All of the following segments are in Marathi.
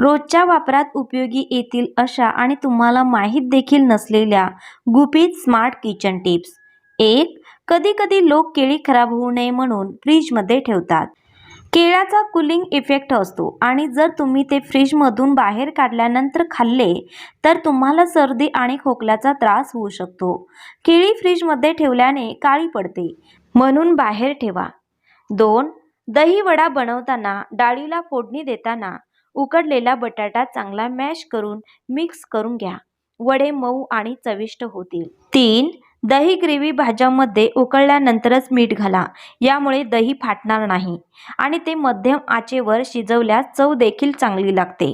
रोजच्या वापरात उपयोगी येतील अशा आणि तुम्हाला माहीत देखील नसलेल्या गुपित स्मार्ट किचन टिप्स. एक कधी कधी लोक केळी खराब होऊ नये म्हणून फ्रीजमध्ये ठेवतात. केळ्याचा कुलिंग इफेक्ट असतो आणि जर तुम्ही ते फ्रीजमधून बाहेर काढल्यानंतर खाल्ले तर तुम्हाला सर्दी आणि खोकल्याचा त्रास होऊ शकतो. केळी फ्रीजमध्ये ठेवल्याने काळी पडते म्हणून बाहेर ठेवा. दोन दही वडा बनवताना डाळीला फोडणी देताना उकडलेला बटाटा चांगला मॅश करून मिक्स करून घ्या. वडे मऊ आणि चविष्ट होतील. तीन दही ग्रेव्ही भाज्यामध्ये उकळल्यानंतरच मीठ घाला. यामुळे दही फाटणार नाही आणि ते मध्यम आचेवर शिजवल्यास चव देखील चांगली लागते.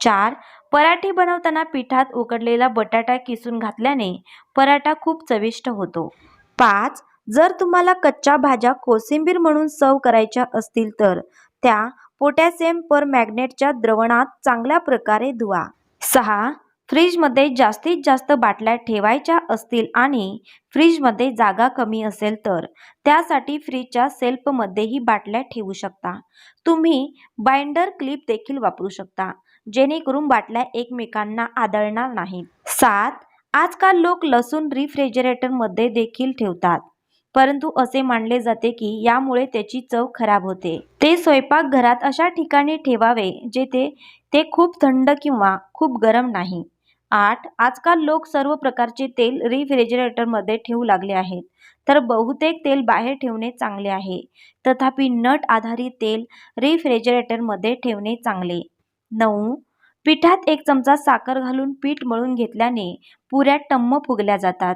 चार पराठे बनवताना पिठात उकडलेला बटाटा किसून घातल्याने पराठा खूप चविष्ट होतो. पाच जर तुम्हाला कच्च्या भाज्या कोशिंबीर म्हणून सर्व करायच्या असतील तर त्या पोटॅशियम पर मॅग्नेटच्या द्रवणात चांगल्या प्रकारे धुवा. सहा. फ्रीजमध्ये जास्तीत जास्त बाटल्या ठेवायच्या असतील आणि फ्रीजमध्ये जागा कमी असेल तर त्यासाठी फ्रीजच्या सेल्फमध्येही बाटल्या ठेवू शकता. तुम्ही बाइंडर क्लिप देखील वापरू शकता जेणेकरून बाटल्या एकमेकांना आदळणार नाहीत. सात. आजकाल लोक लसूण रिफ्रिजरेटरमध्ये देखील ठेवतात. परंतु असे मानले जाते की यामुळे त्याची चव खराब होते. ते स्वयंपाकघरात अशा ठिकाणी ठेवावे जेथे ते खूप थंड किंवा खूप गरम नाही. आठ आजकाल लोक सर्व प्रकारचे तेल रिफ्रिजरेटरमध्ये ठेवू लागले आहेत. तर बहुतेक तेल बाहेर ठेवणे चांगले आहे. तथापि नट आधारित तेल रिफ्रिजरेटरमध्ये ठेवणे चांगले. नऊ पिठात एक चमचा साखर घालून पीठ मळून घेतल्याने पुऱ्या टम्म फुगल्या जातात.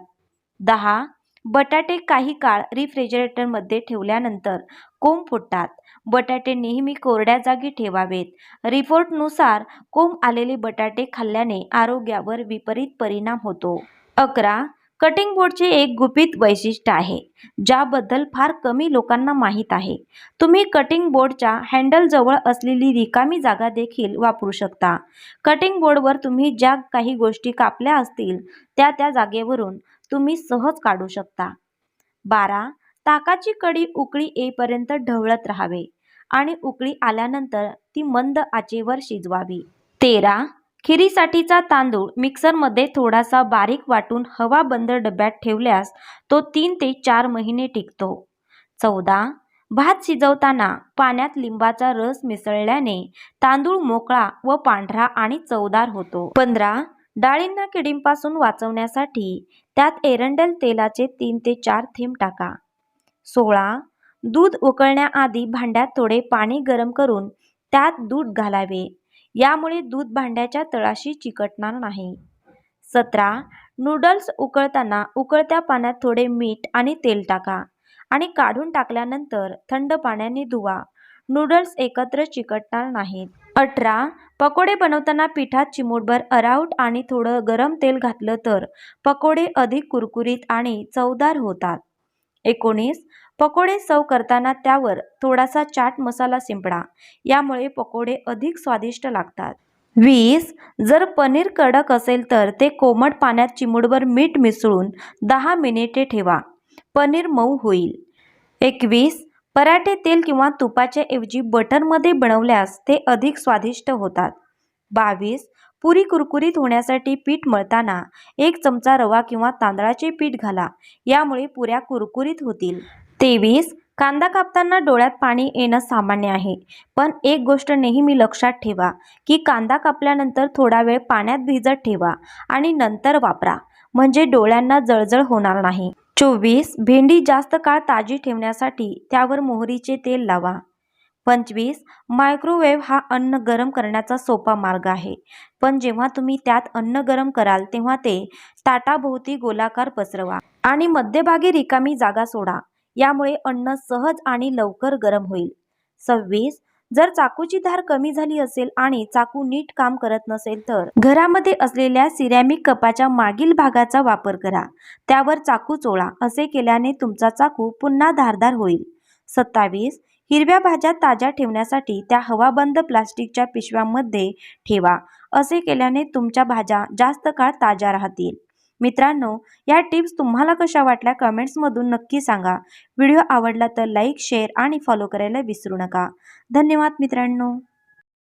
दहा बटाटे काही काळ रिफ्रिजरेटरमध्ये ठेवल्यानंतर कोंब फुटतात. बटाटे नेहमी कोरड्या जागी ठेवावेत. रिपोर्टनुसार कोंब आलेले बटाटे खाल्ल्याने आरोग्यावर विपरीत परिणाम होतो. अकरा कटिंग बोर्डचे एक गुपित वैशिष्ट्य आहे ज्याबद्दल फार कमी लोकांना माहीत आहे. तुम्ही कटिंग बोर्डच्या हँडलजवळ असलेली रिकामी जागा देखील वापरू शकता. कटिंग बोर्डवर तुम्ही ज्या काही गोष्टी कापल्या असतील त्या त्या जागेवरून तुम्ही सहज काढू शकता. बारा. ताकाची कडी उकळी येईपर्यंत ढवळत राहावे आणि उकळी आल्यानंतर ती मंद आचेवर शिजवावी. तेरा. खिरीसाठीचा तांदूळ मिक्सरमध्ये थोडासा बारीक वाटून हवा बंद डब्यात ठेवल्यास तो तीन ते चार महिने टिकतो. चौदा. भात शिजवताना पाण्यात लिंबाचा रस मिसळल्याने तांदूळ मोकळा व पांढरा आणि चवदार होतो. पंधरा. डाळींना किडींपासून वाचवण्यासाठी त्यात एरंडेल तेलाचे तीन ते चार थेंब टाका. सोळा. दूध उकळण्याआधी भांड्यात थोडे पाणी गरम करून त्यात दूध घालावे. यामुळे दूध भांड्याच्या तळाशी चिकटणार नाही. सतरा. नूडल्स उकळताना उकळत्या पाण्यात थोडे मीठ आणि तेल टाका आणि काढून टाकल्यानंतर थंड पाण्याने धुवा. नूडल्स एकत्र चिकटणार नाहीत. अठरा. पकोडे बनवताना पिठात चिमूटभर अराऊट आणि थोडं गरम तेल घातलं तर पकोडे अधिक कुरकुरीत आणि चवदार होतात. एकोणीस. पकोडे सव करताना त्यावर थोडासा चाट मसाला शिंपडा. यामुळे पकोडे अधिक स्वादिष्ट लागतात. वीस जर पनीर कडक असेल तर ते कोमट पाण्यात चिमुडभर मीठ मिसळून दहा मिनिटे ठेवा. पनीर मऊ होईल. एकवीस पराठे तेल किंवा तुपाच्या ऐवजी बटरमध्ये बनवल्यास ते अधिक स्वादिष्ट होतात. बावीस पुरी कुरकुरीत होण्यासाठी पीठ मळताना एक चमचा रवा किंवा तांदळाचे पीठ घाला. यामुळे पुऱ्या कुरकुरीत होतील. तेवीस कांदा कापताना डोळ्यात पाणी येणं सामान्य आहे. पण एक गोष्ट नेहमी लक्षात ठेवा की कांदा कापल्यानंतर थोडा वेळ पाण्यात भिजत ठेवा आणि नंतर वापरा म्हणजे डोळ्यांना जळजळ होणार नाही. चोवीस भेंडी जास्त काळ ताजी ठेवण्यासाठी त्यावर मोहरीचे तेल लावा. पंचवीस मायक्रोवेव्ह हा अन्न गरम करण्याचा सोपा मार्ग आहे. पण जेव्हा तुम्ही त्यात अन्न गरम कराल तेव्हा ते ताटाभोवती गोलाकार पसरवा. आणि मध्यभागी रिकामी जागा सोडा. यामुळे अन्न सहज आणि लवकर गरम होईल. सव्वीस जर चाकूची धार कमी झाली असेल आणि चाकू नीट काम करत नसेल तर घरामध्ये असलेल्या सिरॅमिक कपाच्या मागील भागाचा वापर करा. त्यावर चाकू चोळा असे केल्याने तुमचा चाकू पुन्हा धारदार होईल. सत्तावीस हिरव्या भाज्या ताज्या ठेवण्यासाठी त्या हवाबंद प्लास्टिकच्या पिशव्यांमध्ये ठेवा असे केल्याने तुमच्या भाज्या जास्त काळ ताज्या राहतील. मित्रांनो या टिप्स तुम्हाला कशा वाटल्या कमेंट्समधून नक्की सांगा. व्हिडिओ आवडला तर लाईक शेअर आणि फॉलो करायला विसरू नका. धन्यवाद मित्रांनो.